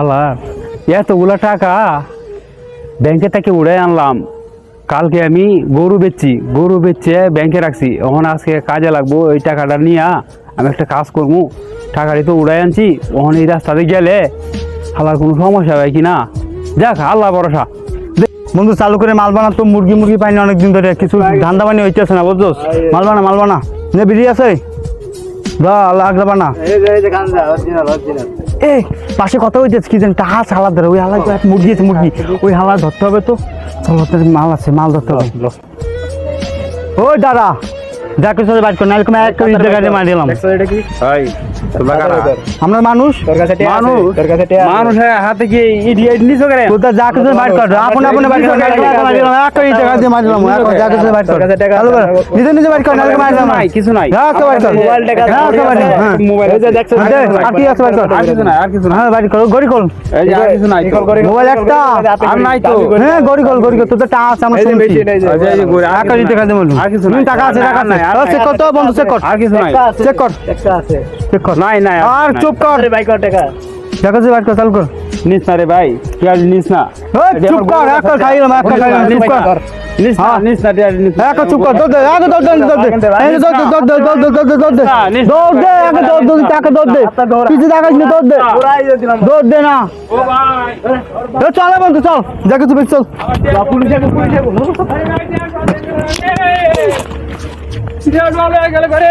আল্লাহ এতগুলা টাকা ব্যাংকে থেকে উড়ে আনলাম। কালকে আমি গরু বেচছি গরু বেচছে ব্যাংকে রাখছি। ওখানে আজকে কাজে লাগবো ওই টাকাটা নিয়ে আমি একটা কাজ করব। টাকাটি তো উড়াই আনছি ওখানে এই রাস্তাতে গেলে আল্লাহর কোনো সমস্যা হয় কি না দেখ আল্লাহ ভরসা। বন্ধু চালু করে মাল বানা তো মুরগি মুরগি পাইনি অনেকদিন ধরে। কিছু ধান্দা বানি হইতেছে না বুঝছোস? মাল বানা মাল বানা নে বিড়ি আছে? দা লাগবে বানা এ পাশে কথা হইতেছে কি জানি টাহা হালা ধরে ওই হালা এক মুরগি আছে মুরগি। ওই হালা ধরতে হবে তো। মাল আছে মাল ধরতে হবে। ওই দাদা দেখো বাইক কর তুমি এক জায়গায় মারিলাম এটা কি? আমরা মানুষ। মানুষ। মানুষের হাতে কি ইডিয়েট নিছো করে? তো যা কিছু বাইট কর। আপন আপন বাইট কর। এক টাকা দিয়ে এক যা কিছু বাইট কর। নিজে নিজে বাইট কর নাই কিছু নাই। হ্যাঁ তো বাইট কর। মোবাইল টাকা হ্যাঁ তো বাইট কর। হ্যাঁ। মোবাইল দে, আর কি আছে বাইট কর। আর কিছু নাই আর কিছু নাই। হ্যাঁ বাইট কর। গড়ি কর এই যে আর কিছু নাই। মোবাইল একটা। আর নাই তো। হ্যাঁ গড়ি কর গড়ি তো টাকা আছে আমরা শুনছি। এই যে এই যে এক কিছু টাকা দিয়ে আর কিছু নাই। টাকা আছে টাকা নাই, আর চেক কর তো বন্ধু চেক কর। আর কিছু নাই। চেক কর। চেক কর নাই নাই আর চুপ কর। দেখা যাচ্ছে বাইট কর চালু কর। নিস না রে ভাই তুই আর নিস না। চুপ কর এক কর খাইলাম এক কর চুপ কর। নিস না নিস না তুই আর নিস এক চুপ কর দৌড় দে এক দৌড় দে দৌড় দে এই দৌড় দে দৌড় দে দৌড় দে দৌড় দে দৌড় দে। দৌড় দৌড় দে টাকা দৌড় দে। কিছু টাকা ছিল দৌড় দে। দৌড় দে না। ও ভাই। এ চল বন্ধু চল। তুমি চল। গেলে করে